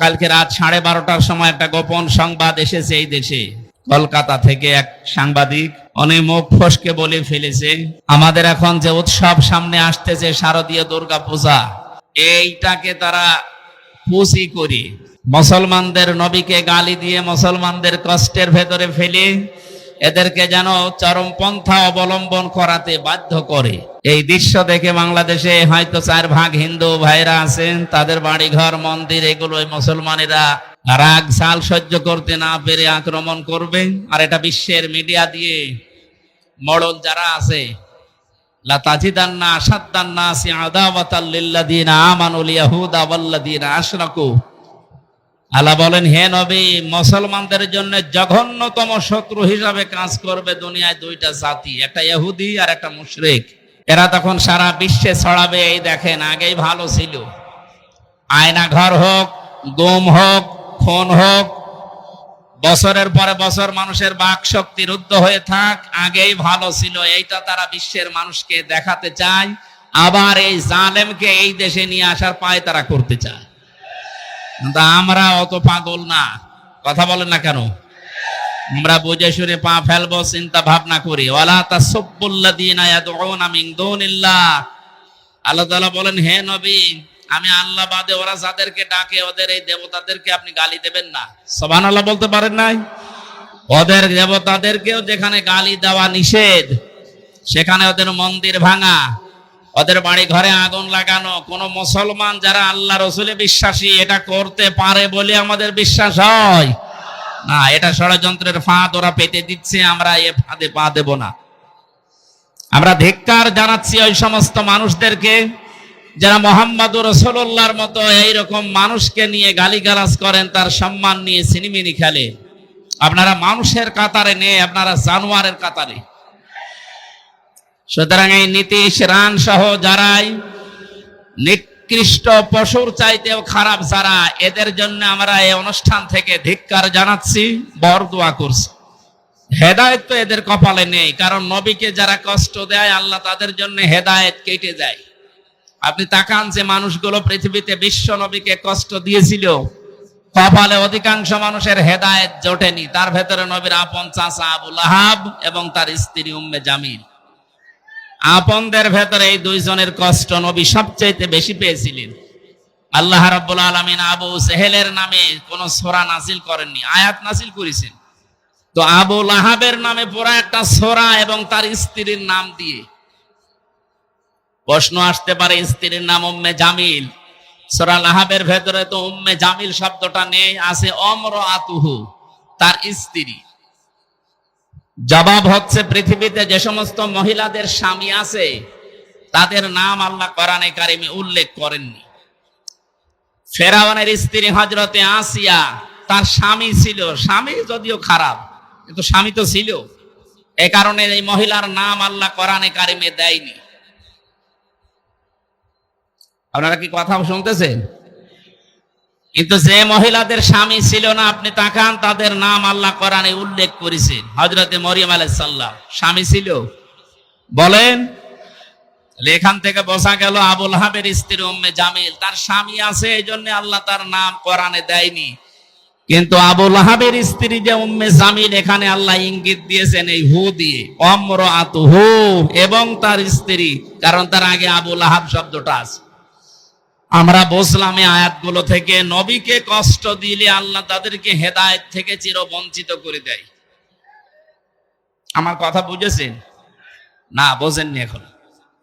কালকে রাত সাড়ে বারোটার সময় একটা গোপন সংবাদ এসেছে এই দেশে। কলকাতা থেকে এক সাংবাদিক অনেক মুখ ফসকে বলে ফেলেছে, আমাদের এখন যে উৎসব সামনে আসতেছে শারদীয় দুর্গা পূজা এইটাকে তারা পুষি করি। মুসলমানদের নবীকে গালি দিয়ে মুসলমানদের কষ্টের ভেতরে ফেলে এদেরকে যেন চরমপন্থা অবলম্বন করাতে বাধ্য করে। এই দৃশ্য দেখে বাংলাদেশে হয়তো চার ভাগ হিন্দু ভাইরা আছেন, তাদের বাড়িঘর, মন্দির এগুলো মুসলমানেরা রাগ সাল সহ্য করতে না পেরে আক্রমণ করবে আর এটা বিশ্বের মিডিয়া দিয়ে মডল যারা আছে লাতাজিদান্না আসাদ্দান্না সি আদাওয়াতাল লিল্লাযিনা আমানুল ইয়াহুদা ওয়াল্লাযিনা আশরাকু আল্লাহ বলেন, হে নবী, মুসলমানদের জন্য জঘন্যতম শত্রু হিসাবে কাজ করবে দুনিয়ায় দুইটা জাতি, একটা ইহুদি আর একটা মুশরিক। এরা তখন সারা বিশ্বে ছড়াবে, এই দেখেন, আগেই ভালো ছিল। আয়না ঘর হোক, গুম হোক, খুন হোক, বছরের পরে বছর মানুষের বাক শক্তি রুদ্ধ হয়ে থাক, আগেই ভালো ছিল। এইটা তারা বিশ্বের মানুষকে দেখাতে চায়, আবার এই জালেমকে এই দেশে নিয়ে আসার পায় তারা করতে চায়। কিন্তু আমরা অত পাগল না। কথা বলেন না কেন? আমরা বুঝে শুনে পা ফেলব, চিন্তা ভাবনা করি। আল্লাহ বলেন, হে আমি আল্লাহ বাদে ওরা ডাকে, ওদের এই দেবতাদেরকে আপনি গালি দেবেন না। বলতে পারেন নাই? ওদের দেবতাদেরকেও যেখানে গালি দেওয়া নিষেধ, সেখানে ওদের মন্দির ভাঙা। ওদের বাড়ি ঘরে আগুন লাগানো। কোন মুসলমান যারা আল্লাহ রসুলে বিশ্বাসী, এটা করতে পারে বলে আমাদের বিশ্বাস হয়। না, এটা ষড়যন্ত্রের ফাঁদ ওরা পেতে দিচ্ছে, আমরা এ ফাঁদে পা দেব না। আমরা ধিক্কার জানাচ্ছি ওই সমস্ত মানুষদেরকে, যারা মোহাম্মদ রসোল্লাহর মতো এইরকম মানুষকে নিয়ে গালিগালাজ করেন, তার সম্মান নিয়ে সিনিমিনি খেলে। আপনারা মানুষের কাতারে নেই আপনারা জানোয়ারের কাতারে। সুতরাং এই নীতিশ রান সহ যারাই নিকৃষ্ট পশুর চাইতেও খারাপ যারা, এদের জন্য আমরা এই অনুষ্ঠান থেকে ধিক্কার জানাচ্ছি বরদোয়া করছি। হেদায়েত তো এদের কপালে নেই, কারণ নবীকে যারা কষ্ট দেয়, আল্লাহ তাদের জন্য হেদায়েত কেটে যায়। আপনি তাকান যে মানুষগুলো পৃথিবীতে বিশ্ব নবীকে কষ্ট দিয়েছিল, কপালে অধিকাংশ মানুষের হেদায়েত জোটেনি। তার ভেতরে নবীর আপন চাচা আবুল আহাব এবং তার স্ত্রী উম্মে জামিল। আপনদের ভেতরে এই দুইজনের কষ্ট নবী সবচাইতে বেশি পেয়েছিলেন। আল্লাহ রাব্বুল আলামিন আবু সেহেলের নামে কোন সোরা নাসিল করেননি, আয়াত নাসিল করেছেন। তো আবু লাহাবের নামে পুরা একটা সোরা এবং তার স্ত্রীর নাম দিয়ে। প্রশ্ন আসতে পারে, স্ত্রীর নাম উম্মে জামিল। সোরা লাহাবের ভেতরে তো উম্মে জামিল শব্দটা নেই, আছে অমর আতুহু তার স্ত্রী। জবাব হচ্ছে পৃথিবীতে যে সমস্ত মহিলাদের স্বামী আছে, তাদের নাম আল্লাহ কোরআনে কারিমে উল্লেখ করেননি। ফেরাওয়ানের স্ত্রী হজরতে আসিয়া, তার স্বামী ছিল। স্বামী যদিও খারাপ, কিন্তু স্বামী তো ছিল। এ কারণে এই মহিলার নাম আল্লাহ কোরআনে কারিমে দেয়নি। আপনারা কি কথা শুনতেছেন? কিন্তু যে মহিলাদের স্বামী ছিল না, আপনি তাকান, তাদের নাম আল্লাহ কোরআনে উল্লেখ করেছেন। হজরতে মরিয়ম আলাইসাল্লাম স্বামী ছিল। বলেন, এখান থেকে বসা গেল আবুল হাবের স্ত্রী উম্মে জামিল, তার স্বামী আছে এই জন্য আল্লাহ তার নাম কোরআনে দেয়নি। কিন্তু আবুল হাবের স্ত্রী যে উম্মে জামিল, এখানে আল্লাহ ইঙ্গিত দিয়েছেন এই হু দিয়ে অমর আত হু এবং তার স্ত্রী, কারণ তার আগে আবুল আহাব শব্দটা আছে। আমরা বসলাম এই আয়াতগুলো থেকে নবীকে কষ্ট দিলে আল্লাহ তাদেরকে হেদায়েত থেকে চির বঞ্চিত করে দেয়। আমার কথা বুঝেছেন? না, বোঝেননি এখন।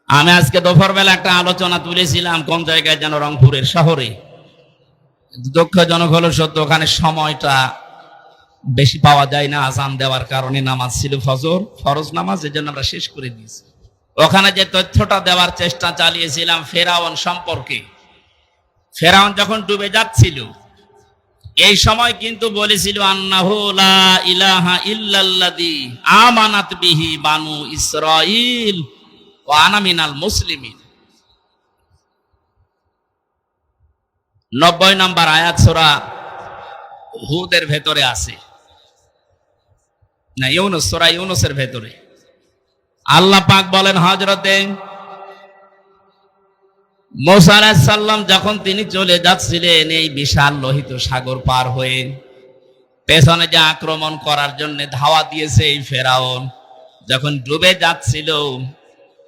আমি আজকে দুপুর বেলা একটা আলোচনা তুলেছিলাম, কোন জায়গায় যেন রংপুরের শহরে। দুঃখজনক হলো সত্য, ওখানে সময়টা বেশি পাওয়া যায় না, আজান দেওয়ার কারণে নামাজ ছিল ফজর, ফরজ নামাজ, এই জন্য আমরা শেষ করে দিয়েছি। ওখানে যে তথ্যটা দেওয়ার চেষ্টা চালিয়েছিলাম ফেরাওয়ান সম্পর্কে। ফেরাউন যখন ডুবে যাচ্ছিল, এই সময় কিন্তু বলেছিল ইলাহা ইল্লাল্লাযী আমানাত বিহি বানু ইসরাঈল ওয়া আনা মিনাল মুসলিমিন। নব্বই নম্বর আয়াত সূরা হুদের ভেতরে আছে। না, ইউনুস, সূরা ইউনুসের ভেতরে। আল্লাহ পাক বলেন, হযরতে মোসা আলাহিসাল্লাম যখন তিনি চলে যাচ্ছিলেন, এই বিশাল লোহিত সাগর পার হয়ে পেছনে যে আক্রমণ করার জন্য ধাওয়া দিয়েছে এই ফেরাউন, যখন ডুবে যাচ্ছিল,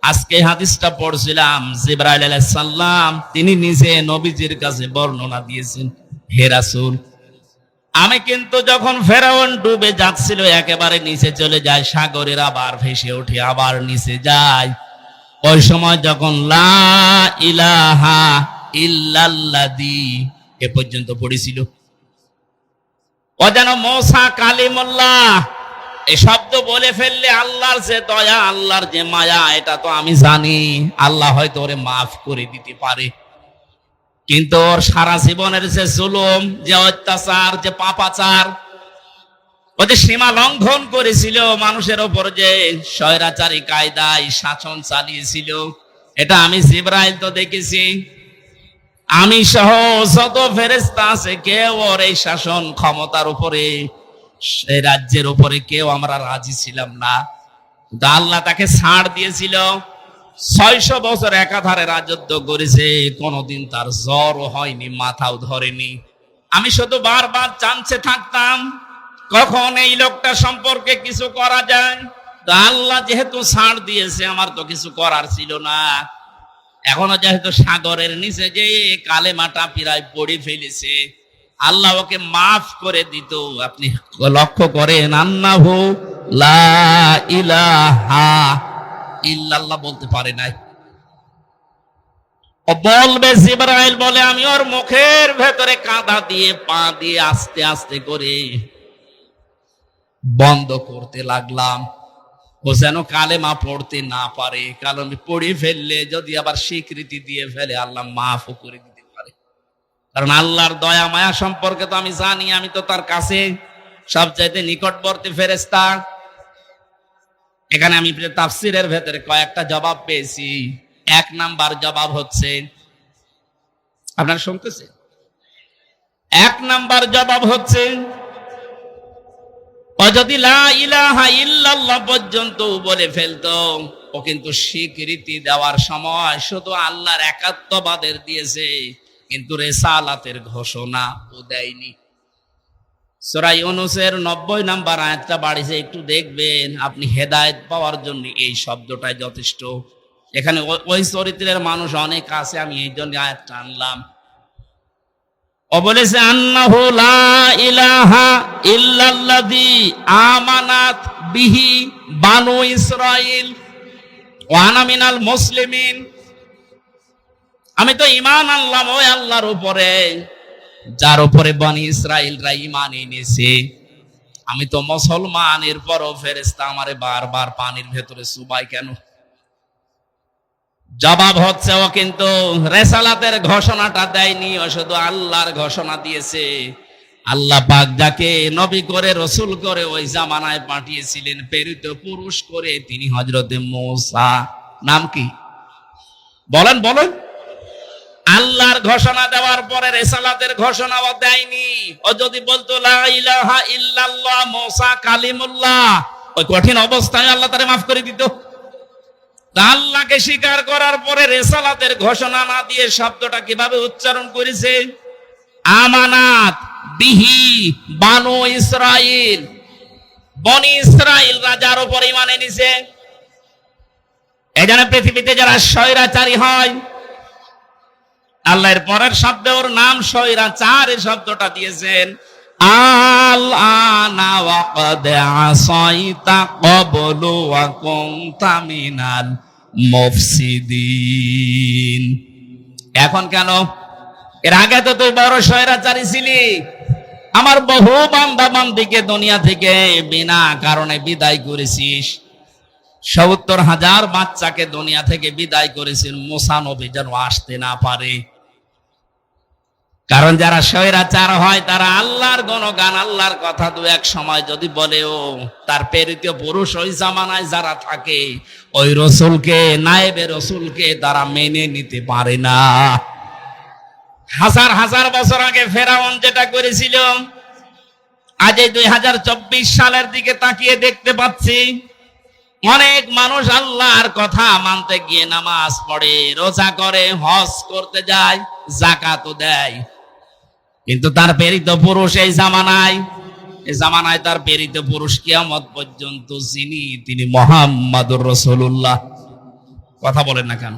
আজকে হাদিসটা পড়ছিলাম, জিব্রাইল আলাইসাল্লাম তিনি নিজে নবীজির কাছে বর্ণনা দিয়েছেন, হে রাসূল, আমি কিন্তু যখন ফেরাউন ডুবে যাচ্ছিল, একেবারে নিচে চলে যায়, সাগরের আবার ভেসে উঠে আবার নিচে যায় ওই সময় যখন লা ইলাহা ইল্লাল্লাদি এ পর্যন্ত পড়েছিল। ও যেন মোসা কালিমুল্লাহ এই শব্দ বলে ফেললে আল্লাহর যে দয়া, আল্লাহর যে মায়া, এটা তো আমি জানি। আল্লাহ হয়তো ওরে মাফ করে দিতে পারে। কিন্তু ওর সারা জীবনের যে জুলুম, যে অত্যাচার, যে পাপাচার ও যে সীমা লঙ্ঘন করেছিল। মানুষের ওপর যে স্বৈরাচারী কায়দায় শাসন চালিয়েছিল, এটা আমি জিব্রাইল তো দেখেছি। আমি সহ যত ফেরেস্তা আছে, কেউ ওর এই শাসন ক্ষমতার উপরে সেই রাজ্যের উপরে কেউ আমরা রাজি ছিলাম না। কিন্তু আল্লাহ তাকে ছাড় দিয়েছিল। ছয়শো বছর একাধারে রাজত্ব করেছে, কোনোদিন তার জ্বরও হয়নি, মাথাও ধরেনি। আমি শুধু বারবার চান্সে থাকতাম কখন এই লোকটা সম্পর্কে কিছু করা যায়? তো আল্লাহ যেহেতু ছাড় দিয়েছে, আমার তো কিছু করার ছিল না। এখনও যেহেতু সাগরের নিচে যে কালেমাটা পিরায় পড়ে ফেলেছে, আল্লাহ ওকে মাফ করে দিত। আপনি লক্ষ্য করেন, আন্নাহু লা ইল্লাল্লাহ বলতে পারে নাই। বলবে, জিব্রাইল বলে, আমি ওর মুখের ভেতরে কাঁদা দিয়ে, পা দিয়ে আস্তে আস্তে করে বন্ধ করতে লাগলাম। ও যেন কালেমা পড়তে না পারে, কারণ পড়ে ফেললে যদি আবার স্বীকৃতি দিয়ে ফেলে, আল্লাহ মাফও করে দিতে পারে। কারণ আল্লাহর দয়া, মায়া সম্পর্কে তো আমি জানি, আমি তো তার কাছে সবচাইতে নিকটবর্তী ফেরেস্তা এখানে আমি তাফসিরের ভেতরে কয়েকটা জবাব পেয়েছি। এক নাম্বার জবাব হচ্ছে, আপনারা শুনতেছে এক নাম্বার জবাব হচ্ছে ও যদি ইল্লাল্লাহ পর্যন্ত বলে ফেলতো, ও কিন্তু স্বীকৃতি দেওয়ার সময় শুধু আল্লাহর একাত্মবাদের দিয়েছে, কিন্তু রেসালাতের ঘোষণা ও দেয়নি। সরাই ইউনুসের নব্বই নাম্বার আয়াতটা বাড়িছে, একটু দেখবেন, আপনি হেদায়েত পাওয়ার জন্য এই শব্দটাই যথেষ্ট। এখানে ওই- চরিত্রের মানুষ অনেক আছে, আমি এই জন্য আয়াতটা আনলাম। বলেছে, আন্নাহু ইলাহা ইল্লাল্লাযী আমানাত বিহি বানু ইসরাইল ওয়া আনা মিনাল মুসলিমিন। আমি তো ইমান আনলাম, ওই আল্লাহর উপরে, যার উপরে বনি ইসরাইলরা ঈমান এনেছে। আমি তো মুসলমান এরপরও ফেরেশতা আমারে বারবার পানির ভেতরে সুবাই কেন? জবাব হচ্ছে, ও কিন্তু রেসালাতের ঘোষণাটা দেয়নি, ও শুধু আল্লাহর ঘোষণা দিয়েছে। আল্লাহ পাক যাকে নবী করে, রসুল করে ওই জামানায় পাঠিয়েছিলেন, প্রেরিত পুরুষ করে, তিনি হজরতে মোসা। নাম কি? বলেন বলেন। আল্লাহর ঘোষণা দেওয়ার পরে রেসালাতের ঘোষণাও দেয়নি। ও যদি বলতো ইল্লাল্লাহ, মোসা কালিমুল্লাহ ওই কঠিন অবস্থায় আল্লাহ তারে মাফ করে দিত। আল্লাহকে স্বীকার করার পরে রেসালাতের ঘোষণা না দিয়ে শব্দটা কীভাবে উচ্চারণ করেছে? আমানাত বিহি বানু ইসরাইল। বনি ইসরাইল রাজার উপর ইমান এনেছে। এখানে পৃথিবীতে যারা স্বৈরাচারী হয়, আল্লাহর পরের শব্দে ওর নাম স্বৈরাচার এই শব্দটা দিয়েছেন। আল আনা ওয়াকাদ আসাইতা ক্বাবলু ওয়া কুনতা মিনাল মুফসিদিন। এখন কেন? এর আগে তো তুই বড় স্বৈরাচারী ছিলি। আমার বহু বান্দা বান্দিকে দুনিয়া থেকে বিনা কারণে বিদায় করেছিস। সত্তর হাজার বাচ্চাকে দুনিয়া থেকে বিদায় করেছেন। মোসানবী যেন আসতে না পারে। কারণ যারা স্বৈরাচার হয়, তারা আল্লাহর গণগান, আল্লাহর কথা দু এক সময় যদি বলেও, তার প্রেরিত পুরুষ ওই জামানায় যারা থাকে, ওই রসুলকে, নায়েবে রসুলকে তারা মেনে নিতে পারে না। হাজার হাজার বছর আগে ফেরাউন যেটা করেছিল আজ এই দুই হাজার চব্বিশ সালের দিকে তাকিয়ে দেখতে পাচ্ছি, অনেক মানুষ আল্লাহর কথা মানতে গিয়ে নামাজ পড়ে, রোজা করে, হজ করতে যায়, জাকাতও দেয়। কিন্তু তার প্রেরিত পুরুষ এই জামানায় এই জামানায় তার প্রেরিত পুরুষ কিয়ামত পর্যন্ত যিনি, তিনি মোহাম্মদুর রসুল্লাহ কথা বলেন না কেন?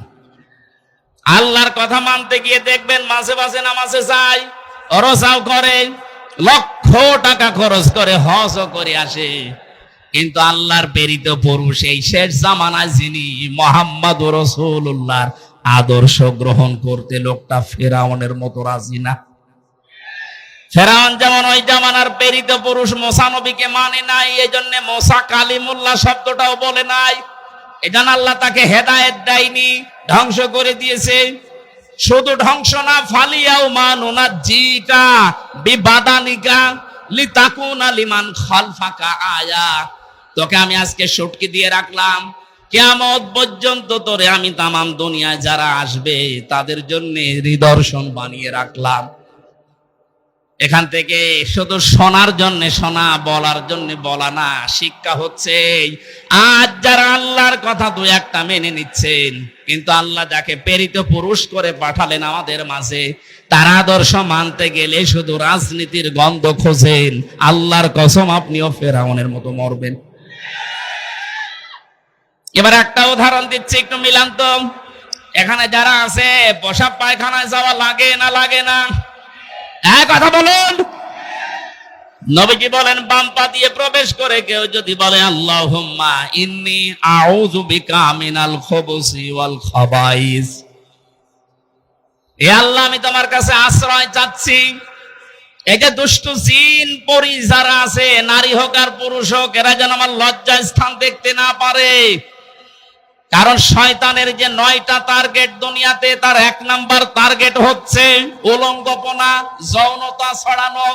আল্লাহর কথা মানতে গিয়ে দেখবেন মাঝে মাঝে নামাজে যায়, রোজাও করে, লক্ষ টাকা খরচ করে, হজও করে আসে। কিন্তু আল্লাহর প্রেরিত পুরুষ এই শেষ জামানায় যিনি মোহাম্মদ রসুল্লাহর আদর্শ গ্রহণ করতে লোকটা ফেরাউনের মতো রাজি না। ফেরাউন যেমন ওই জামানার প্রেরিত পুরুষ মোসানবীকে মানে নাই এই জন্য মোসা কালিমুল্লাহ শব্দটাও বলে নাই। এজন্য আল্লাহ তাকে হেদায়েত দেয়নি, ধ্বংস করে দিয়েছে। শুধু ধ্বংস না, ফালিয়াও মানুনা জিকা বিবাদানিকা লিতাকুনা আলিমান খালফাকা আয়া। তোকে আমি আজকে সুটকি দিয়ে রাখলাম। কেয়ামত পর্যন্ত তোরে আমি তামাম দুনিয়ায় যারা আসবে, তাদের জন্য নিদর্শন বানিয়ে রাখলাম। এখান থেকে শুধু শোনার জন্য শোনা, বলার জন্য বলা না, শিক্ষা হচ্ছে আজ যারা আল্লাহর কথা দু একটা মেনে নিচ্ছেন, কিন্তু আল্লাহ যাকে প্রেরিত পুরুষ করে পাঠালেন আমাদের মাঝে, তার আদর্শ মানতে গেলে শুধু রাজনীতির গন্ধ খোঁজেন, আল্লাহর কসম আপনিও ফেরাউনের মতো মরবেন। এবার একটা উদাহরণ দিচ্ছি, একটু মিলান তো। এখানে যারা আছে, পোশাক পায়খানায় যাওয়া লাগে না লাগে না। হ্যাঁ কথা বলুন। নবীজি বলেন, বাম পা দিয়ে প্রবেশ করে কেউ যদি বলে, আল্লাহুম্মা ইন্নি আউযু বিকা মিনাল খুবুসি ওয়াল খাবাইস। এ আল্লাহ, আমি তোমার কাছে আশ্রয় চাচ্ছি। এই যে দুষ্ট জিন, পরি যারা আছে, নারী হোক আর পুরুষ হোক, এরা যেন আমার লজ্জা স্থান দেখতে না পারে। কারণ শয়তানের যে নয়টা টার্গেট দুনিয়াতে, তার এক নাম্বার টার্গেট হচ্ছে উলঙ্গপনা, যৌনতা ছড়ানো।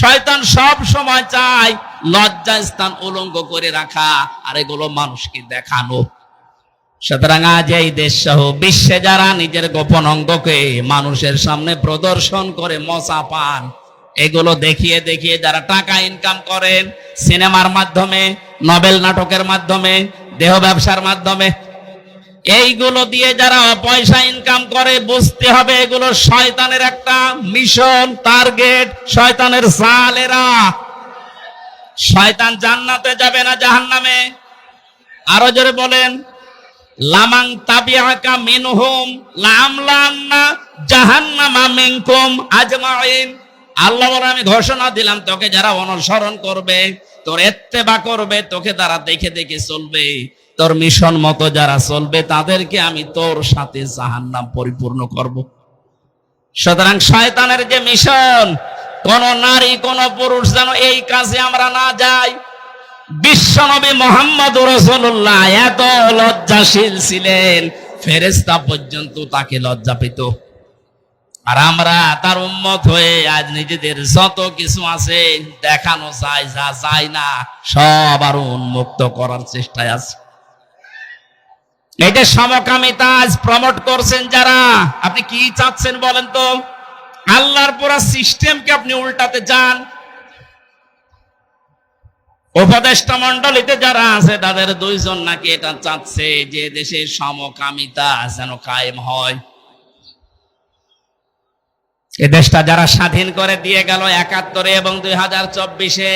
শয়তান সব সময় চায় লজ্জা স্থান উলঙ্গ করে রাখা, আর এগুলো মানুষকে দেখানো। সুতরাং আজ এই দেশ সহ বিশ্বে যারা নিজের গোপন অঙ্গকে মানুষের সামনে প্রদর্শন করে মশা পান, এগুলো দেখিয়ে দেখিয়ে যারা টাকা ইনকাম করেন সিনেমার মাধ্যমে, নবেল নাটকের মাধ্যমে, দেহ ব্যবসার মাধ্যমে এইগুলো দিয়ে যারা পয়সা ইনকাম করে, বুঝতে হবে এগুলো শয়তানের একটা মিশন টার্গেট শয়তানের সালেরা। শয়তান জান্নাতে যাবে না জাহান্নামে? আরও জোরে বলেন, লামাং তাবিয়াকা মিনহুম, লামলান্না জাহান্নামা মিনকুম আজমাইন। আল্লাহ বলে, আমি ঘোষণা দিলাম, তোকে যারা অনুসরণ করবে, তোর এত্তেবা করবে, তোকে তারা দেখে দেখে চলবে। তোর মিশন মতো যারা চলবে, তাদেরকে আমি তোর সাথে জাহান্নাম পরিপূর্ণ করব। সুতরাং শয়তানের যে মিশন, কোন নারী, কোন পুরুষ যেন এই কাজে আমরা না যাই। বিশ্বনবী মোহাম্মদ রসুল্লাহ এত লজ্জাশীল ছিলেন ফেরেস্তা পর্যন্ত তাকে লজ্জা পেত। আর আমরা তার উন্মত হয়ে আজ নিজেদের যত কিছু আছে, দেখানো চাই যা যায় না, সব আরও উন্মুক্ত করার চেষ্টায় আছে। এটা সমকামিতা আজ প্রমোট করছেন যারা, আপনি কি চাচ্ছেন বলেন তো? আল্লাহর পুরা সিস্টেমকে আপনি উল্টাতে চান উপদেষ্টা মন্ডলীতে যারা আছে, তাদের দুইজন নাকি এটা চাচ্ছে যে দেশে সমকামিতা যেন কায়েম হয়। এ দেশটা যারা স্বাধীন করে দিয়ে গেল একাত্তরে এবং দুই হাজার চব্বিশে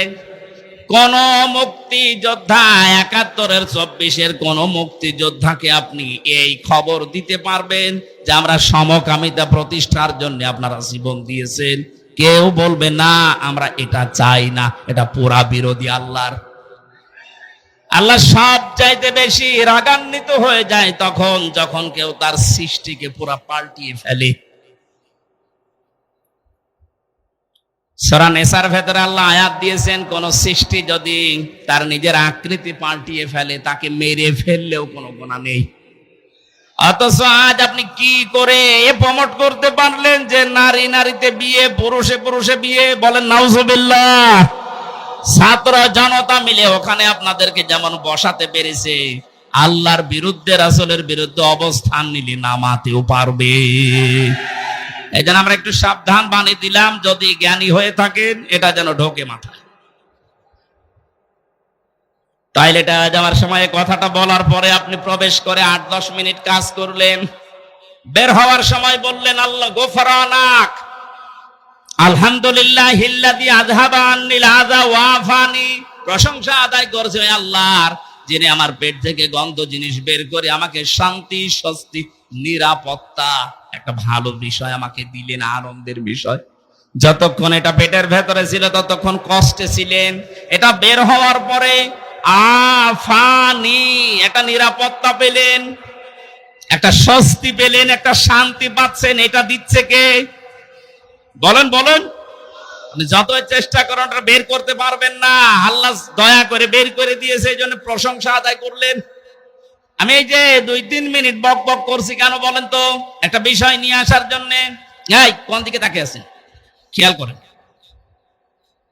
কোন মুক্তিযোদ্ধা একাত্তরের চব্বিশের কোন মুক্তিযোদ্ধাকে আপনি এই খবর দিতে পারবেন যে আমরা সমকামিতা প্রতিষ্ঠার জন্য আপনারা জীবন দিয়েছেন। কেউ বলবে, না, আমরা এটা চাই না। এটা পুরা বিরোধী আল্লাহর। আল্লাহ সব চাইতে বেশি রাগান্বিত হয়ে যায় তখন, যখন কেউ তার সৃষ্টিকে পুরা পাল্টিয়ে ফেলে। সরা নেশার ভেতরে আল্লাহ আয়াত দিয়েছেন, কোন সৃষ্টি যদি তার নিজের আকৃতি পাল্টিয়ে ফেলে, তাকে মেরে ফেললেও কোনো গোনা নেই। অথচ আজ আপনি কি করে এ প্রমোট করতে পারলেন যে নারী নারীতে বিয়ে, পুরুষে পুরুষে বিয়ে বলেন, নাউজুবিল্লাহ, ছাত্র জনতা মিলে ওখানে আপনাদেরকে যেমন বসাতে পেরেছে, আল্লাহর বিরুদ্ধে, রাসূলের বিরুদ্ধে অবস্থান নিলে নামাতেও পারবে। এই জন্য আমরা একটু সাবধান বানিয়ে দিলাম, যদি জ্ঞানী হয়ে থাকেন, এটা যেন ঢোকে মাথায়। টয়লেটে যাওয়ার সময় কথাটা বলার পরে আপনি প্রবেশ করে আট দশ মিনিট কাজ করলেন। বের হওয়ার সময় বললেন, আল্লাহ গোফরানাক আলহামদুলিল্লাহ হিল্লাদি আজহাবান নীল আজা ওয়াফানি প্রশংসা আদায় করছে আল্লাহর, যিনি আমার পেট থেকে গন্ধ জিনিস বের করে আমাকে শান্তি, স্বস্তি নিরাপত্তা একটা ভালো বিষয় আমাকে দিলেন, আনন্দের বিষয়। যতক্ষণ এটা পেটের ভেতরে ছিল, ততক্ষণ কষ্টে ছিলেন। এটা বের হওয়ার পরে, আফানি, একটা নিরাপত্তা পেলেন, একটা স্বস্তি পেলেন, একটা শান্তি পাচ্ছেন। এটা দিচ্ছে কে? বলেন বলেন। আপনি যতই চেষ্টা করেন বের করতে পারবেন না। আল্লাহ দয়া করে বের করে দিয়েছে, এই জন্য প্রশংসা আদায় করলেন। আমি এই যে দুই, তিন মিনিট বক বক করছি কেন বলেন তো? একটা বিষয় নিয়ে আসার জন্য। কোন দিকে তাকে আছেন? খেয়াল করেন।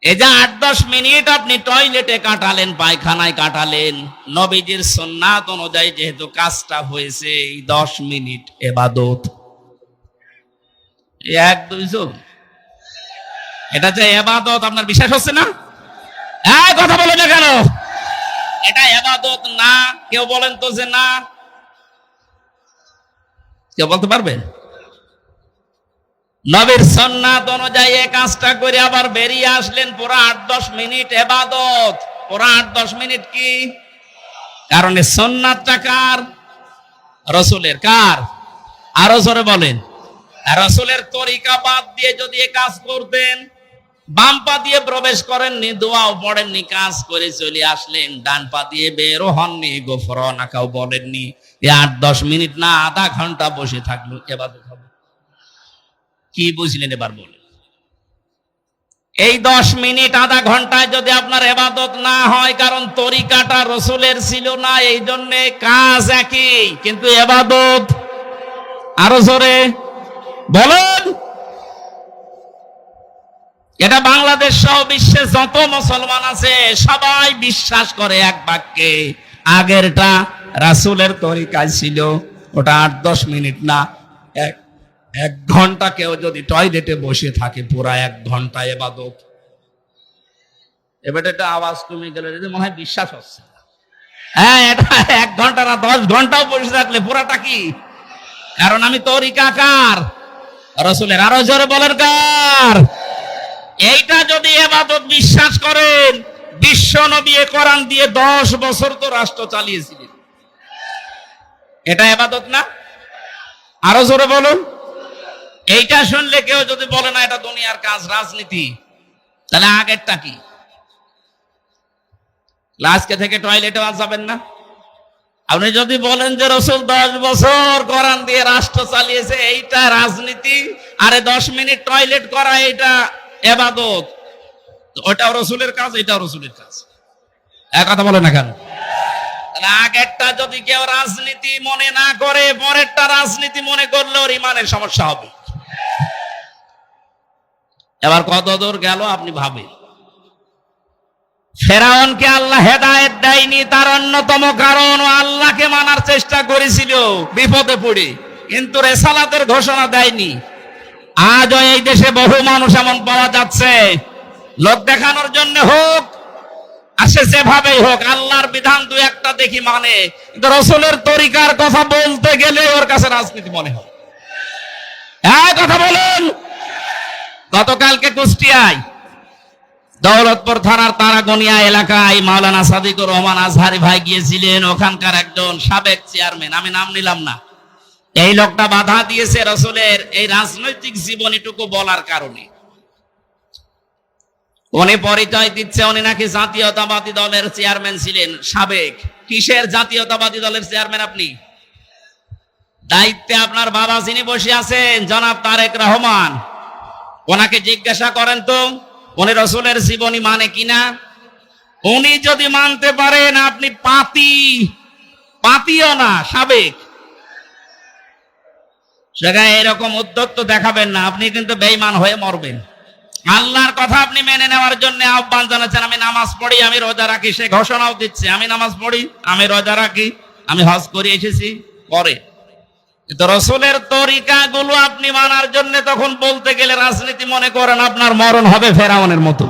এই যে আট, দশ মিনিট আপনি টয়লেটে কাটালেন, পায়খানায় কাটালেন, নবীজির সন্ন্যাত অনুযায়ী যেহেতু কাজটা হয়েছে, এই দশ মিনিট এবাদত। এক দুইশো এটা যে এবাদত, আপনার বিশ্বাস হচ্ছে না? কথা বলে না কেন? এটা এবাদত না। কেউ বলেন তো যে না। কেউ বলতে পারবেন নবীর সন্ন্যাত অনুযায়ী এই কাজটা করে আবার বেরিয়ে আসলেন পুরো আট দশ মিনিট এবাদত। পুরো আট দশ মিনিট কি? কারণ সন্ন্যাতটা কার? রসুলের কার? আরও জোরে বলেন। রসুলের তরিকা বাদ দিয়ে যদি এ কাজ করতেন বাম পা দিয়ে প্রবেশ করেননি, দোয়াও পড়েননি, কাজ করে চলে আসলেন। ডান পা দিয়ে বেরো হননি গোফর নাকাও বলেননি। আট দশ মিনিট না, আধা ঘণ্টা বসে থাকল। এবার কি বুঝলেন এবার বলেন। এই দশ মিনিট, আধা ঘন্টায় যদি আপনার এবাদত না হয়, কারণ তরিকাটা রসুলের ছিল না, এই জন্য কাজ একই। কিন্তু এবাদত আরও জোরে। বলেন। এটা বাংলাদেশ সহ বিশ্বে যত মুসলমান আছে, সবাই বিশ্বাস করে এক বাক্যে, আগেরটা রাসুলের তরিকায় ছিল, ওটা আট দশ মিনিট না, এক এক ঘণ্টা কেউ যদি টয়লেটে বসে থাকে, পুরা এক ঘণ্টা এবাদত। এবার এটা আওয়াজ কমে গেলে যদি মনে হয় বিশ্বাস হচ্ছে হ্যাঁ এটা এক ঘণ্টা না, দশ ঘন্টাও বসে থাকলে পুরাটা কি? কারণ আমি তরিকা কার রসুলের আরও জোরে বলেন কার? এইটা যদি এবাদত বিশ্বাস করেন, বিশ্ব নবী কোরআন দিয়ে দশ বছর তো রাষ্ট্র চালিয়েছিলেন। এটা এবাদত না? আরও জোরে বলুন। এইটা শুনলে কেউ যদি বলে না, এটা দুনিয়ার কাজ, রাজনীতি, তাহলে আগেরটা কি? আজকে থেকে টয়লেটে যাবেন না? আপনি যদি বলেন যে রসুল দশ বছর কোরআন দিয়ে রাষ্ট্র চালিয়েছে, এইটা রাজনীতি, আরে দশ মিনিট টয়লেট করা এটা এবাদত তো ওটাও রসুলের কাজ, এটাও রসুলের কাজ। এক কথা বলে না কেন? আগেরটা যদি কেউ রাজনীতি মনে না করে, পরেরটা রাজনীতি মনে করলে ওর ইমানের সমস্যা হবে। এবার গেল আপনি ভাবেন। ফেরাউনকে আল্লাহ হেদায়েত দেয়নি, তার অন্যতম কারণ আল্লাহকে মানার চেষ্টা করেছিল বিপদে পড়ে, কিন্তু রেসালাতের ঘোষণা দেয়নি। আজও এই দেশে বহু মানুষ এমন পাওয়া যাচ্ছে। লোক দেখানোর জন্য হোক, আসে যেভাবেই হোক, আল্লাহর বিধান দু একটা দেখি মানে। কিন্তু রসুলের তরিকার কথা বলতে গেলে ওর কাছে রাজনীতি মনে হয়। হ্যাঁ কথা বলুন। গতকালকে কুষ্টিয়ায়, দৌলতপুর থানার তারাগনিয়া এলাকায় মাওলানা সাদিকুর রহমান আজহারি ভাই গিয়েছিলেন। ওখানকার একজন সাবেক চেয়ারম্যান। আমি নাম নিলাম না। এই লোকটা বাধা দিয়েছে রসুলের এই রাজনৈতিক জীবনীটুকু বলার কারণে। উনি পরিচয় দিচ্ছে, উনি নাকি জাতীয়তাবাদী দলের চেয়ারম্যান ছিলেন। সাবেক। কিসের জাতীয়তাবাদী দলের চেয়ারম্যান আপনি? দায়িত্বে আপনার বাবা যিনি বসে আছেন, জনাব তারেক রহমান। ওনাকে জিজ্ঞাসা করেন তো, উনি রসুলের জীবনী মানে কিনা? উনি যদি মানতে পারেন, আপনি পাতি পাতিও না, সাবেক। সেখানে এরকম উদ্যোগ তো দেখাবেন না, আপনি কিন্তু বেইমান হয়ে মরবেন। আল্লাহর কথা আপনি মেনে নেওয়ার জন্য আহ্বান জানাচ্ছেন, আমি নামাজ পড়ি, আমি রোজা রাখি, সে ঘোষণাও দিচ্ছে, আমি নামাজ পড়ি, আমি রোজা রাখি, আমি হজ করে, এসেছি, পরে। কিন্তু রসুলের তরিকা গুলো আপনি মানার জন্য তখন বলতে গেলে রাজনীতি মনে করেন, আপনার মরণ হবে ফেরাউনের মতো।